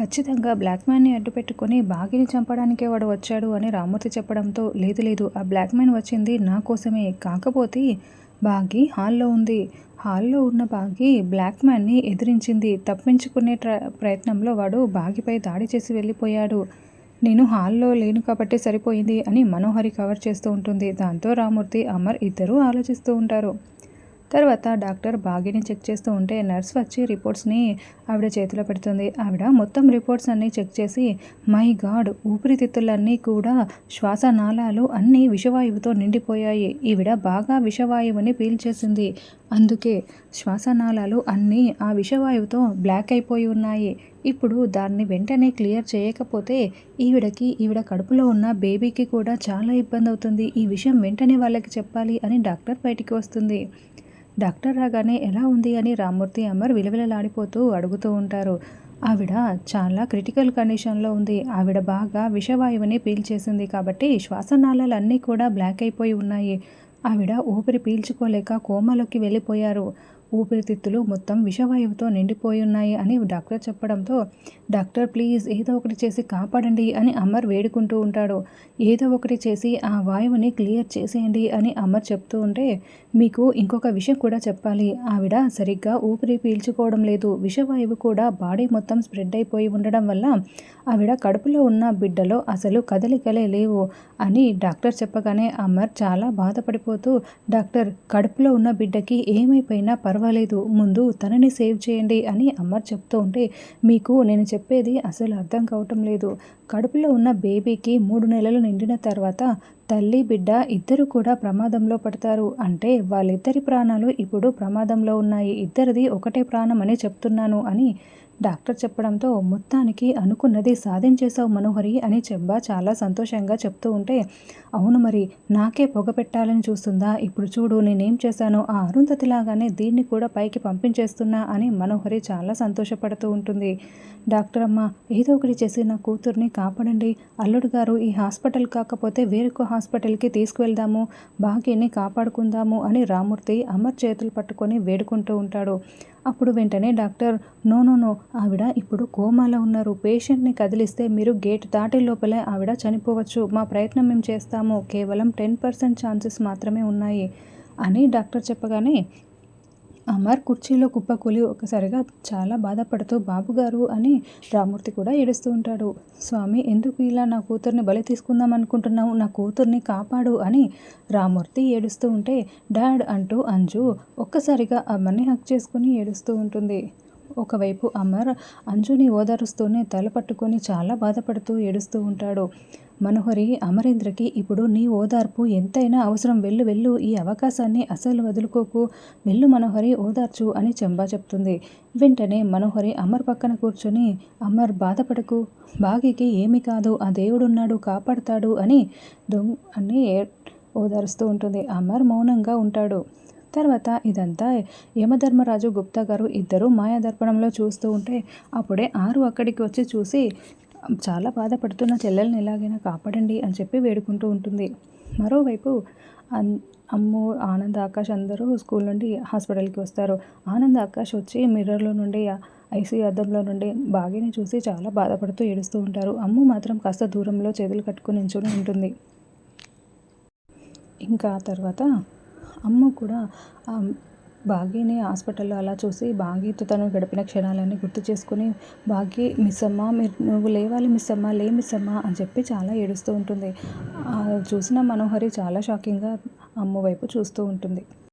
ఖచ్చితంగా బ్లాక్ మ్యాన్ని అడ్డు పెట్టుకొని బాగిని చంపడానికే వాడు వచ్చాడు అని రామూర్తి చెప్పడంతో లేదు లేదు ఆ బ్లాక్ మ్యాన్ వచ్చింది నా కోసమే. కాకపోతే బాగి హాల్లో ఉంది. హాల్లో ఉన్న బాగి బ్లాక్ మ్యాన్ని ఎదిరించింది. తప్పించుకునే ట్ర ప్రయత్నంలో వాడు బాగిపై దాడి చేసి వెళ్ళిపోయాడు. నేను హాల్లో లేను కాబట్టి సరిపోయింది అని మనోహరి కవర్ చేస్తూ ఉంటుంది. దాంతో రామూర్తి అమర్ ఇద్దరూ ఆలోచిస్తూ ఉంటారు. తర్వాత డాక్టర్ బాగిని చెక్ చేస్తూ ఉంటే నర్స్ వచ్చి రిపోర్ట్స్ని ఆవిడ చేతిలో పెడుతుంది. ఆవిడ మొత్తం రిపోర్ట్స్ అన్నీ చెక్ చేసి మై గాడ్ ఊపిరితిత్తులన్నీ కూడా శ్వాసనాళాలు అన్నీ విషవాయువుతో నిండిపోయాయి. ఈవిడ బాగా విషవాయువుని పీల్చేసింది. అందుకే శ్వాసనాళాలు అన్నీ ఆ విషవాయువుతో బ్లాక్ అయిపోయి ఉన్నాయి. ఇప్పుడు దాన్ని వెంటనే క్లియర్ చేయకపోతే ఈవిడకి ఈవిడ కడుపులో ఉన్న బేబీకి కూడా చాలా ఇబ్బంది అవుతుంది. ఈ విషయం వెంటనే వాళ్ళకి చెప్పాలి అని డాక్టర్ బయటికి వస్తుంది. డాక్టర్ రాగానే ఎలా ఉంది? అని రామ్మూర్తి అమర్ విలవిలలాడిపోతూ అడుగుతూ ఉంటారు. ఆవిడ చాలా క్రిటికల్ కండిషన్లో ఉంది. ఆవిడ బాగా విషవాయువుని పీల్చేసింది కాబట్టి శ్వాసనాళాలన్నీ కూడా బ్లాక్ అయిపోయి ఉన్నాయి. ఆవిడ ఊపిరి పీల్చుకోలేక కోమాలోకి వెళ్ళిపోయారు. ఊపిరితిత్తులు మొత్తం విషవాయువుతో నిండిపోయి ఉన్నాయి అని డాక్టర్ చెప్పడంతో డాక్టర్ ప్లీజ్ ఏదో ఒకటి చేసి కాపాడండి అని అమర్ వేడుకుంటూ ఉంటాడు. ఏదో ఒకటి చేసి ఆ వాయువుని క్లియర్ చేసేయండి అని అమర్ చెప్తూ ఉంటే మీకు ఇంకొక విషయం కూడా చెప్పాలి. ఆవిడ సరిగ్గా ఊపిరి పీల్చుకోవడం లేదు. విషవాయువు కూడా బాడీ మొత్తం స్ప్రెడ్ అయిపోయి ఉండడం వల్ల ఆవిడ కడుపులో ఉన్న బిడ్డలో అసలు కదలికలే లేవు అని డాక్టర్ చెప్పగానే అమర్ చాలా బాధపడిపోతూ డాక్టర్ కడుపులో ఉన్న బిడ్డకి ఏమైపోయినా పర్వాలేదు. పర్వాలేదు. ముందు తనని సేవ్ చేయండి అని అమర్ చెప్తూ ఉంటే మీకు నేను చెప్పేది అసలు అర్థం కావటం లేదు. కడుపులో ఉన్న బేబీకి మూడు నెలలు నిండిన తర్వాత తల్లి బిడ్డ ఇద్దరు కూడా ప్రమాదంలో పడతారు. అంటే వాళ్ళిద్దరి ప్రాణాలు ఇప్పుడు ప్రమాదంలో ఉన్నాయి. ఇద్దరిది ఒకటే ప్రాణం అని చెప్తున్నాను అని డాక్టర్ చెప్పడంతో మొత్తానికి అనుకున్నది సాధించేశావు మనోహరి అని చెబ్బా చాలా సంతోషంగా చెప్తూ ఉంటే అవును మరి నాకే పొగ పెట్టాలని చూస్తుందా? ఇప్పుడు చూడు నేనేం చేశానో ఆ అరుంధతిలాగానే దీన్ని కూడా పైకి పంపించేస్తున్నా అని మనోహరి చాలా సంతోషపడుతూ ఉంటుంది. డాక్టర్ అమ్మ ఏదో ఒకటి చేసి నా కూతుర్ని కాపాడండి. అల్లుడు గారు ఈ హాస్పిటల్ కాకపోతే వేరొక హాస్పిటల్కి తీసుకువెళ్దాము భాగ్యని కాపాడుకుందాము అని రామూర్తి అమర్ చేతులు పట్టుకొని వేడుకుంటూ ఉంటాడు. అప్పుడు వెంటనే డాక్టర్ నో నో నో ఆవిడ ఇప్పుడు కోమాలో ఉన్నారు పేషెంట్ని కదిలిస్తే మీరు గేట్ దాటే లోపలే ఆవిడ చనిపోవచ్చు. మా ప్రయత్నం మేము చేస్తాము. కేవలం టెన్ పర్సెంట్ ఛాన్సెస్ మాత్రమే ఉన్నాయి అని డాక్టర్ చెప్పగానే అమర్ కుర్చీలో కుప్పకూలి ఒకసారిగా చాలా బాధపడుతూ బాబుగారు అని రామూర్తి కూడా ఏడుస్తూ ఉంటాడు. స్వామి ఎందుకు ఇలా నా కూతుర్ని బలి తీసుకుందాం అనుకుంటున్నావు? నా కూతుర్ని కాపాడు అని రామూర్తి ఏడుస్తూ ఉంటే డాడ్ అంటూ అంజు ఒక్కసారిగా అమ్మని హక్ చేసుకుని ఏడుస్తూ ఉంటుంది. ఒకవైపు అమర్ అంజుని ఓదారుస్తూనే తల పట్టుకొని చాలా బాధపడుతూ ఏడుస్తూ ఉంటాడు. మనోహరి అమరేంద్రకి ఇప్పుడు నీ ఓదార్పు ఎంతైనా అవసరం. వెళ్ళు వెళ్ళు. ఈ అవకాశాన్ని అసలు వదులుకోకు. వెళ్ళు మనోహరి ఓదార్చు అని చెంబా చెప్తుంది. వెంటనే మనోహరి అమర్ పక్కన కూర్చొని అమర్ బాధపడకు. బాగికి ఏమి కాదు. ఆ దేవుడున్నాడు కాపాడతాడు అని దొంగ అని ఓదారుస్తూ ఉంటుంది. అమర్ మౌనంగా ఉంటాడు. తర్వాత ఇదంతా యమధర్మరాజు గుప్తా గారు ఇద్దరు మాయాదర్పణంలో చూస్తూ ఉంటే అప్పుడే ఆరు అక్కడికి వచ్చి చూసి చాలా బాధపడుతున్న చెల్లెల్ని ఎలాగైనా కాపాడండి అని చెప్పి వేడుకుంటూ ఉంటుంది. మరోవైపు అన్ అమ్ము ఆనంద్ ఆకాష్ అందరూ స్కూల్ నుండి హాస్పిటల్కి వస్తారు. ఆనంద్ ఆకాష్ వచ్చి మిర్రర్లో నుండి ఐసీ అద్దంలో నుండి బాగిని చూసి చాలా బాధపడుతూ ఏడుస్తూ ఉంటారు. అమ్ము మాత్రం కాస్త దూరంలో చేతులు కట్టుకుని నించుని ఉంటుంది. ఇంకా తర్వాత అమ్మ కూడా భాగ్యని హాస్పిటల్లో అలా చూసి భాగ్యతో తను గడిపిన క్షణాలన్నీ గుర్తు చేసుకుని భాగ్య మిస్ అమ్మ మీరు నువ్వు లేవాలి మిస్ అమ్మ లే మిస్ అమ్మ అని చెప్పి చాలా ఏడుస్తూ ఉంటుంది. చూసిన మనోహరి చాలా షాకింగ్గా అమ్మ వైపు చూస్తూ ఉంటుంది.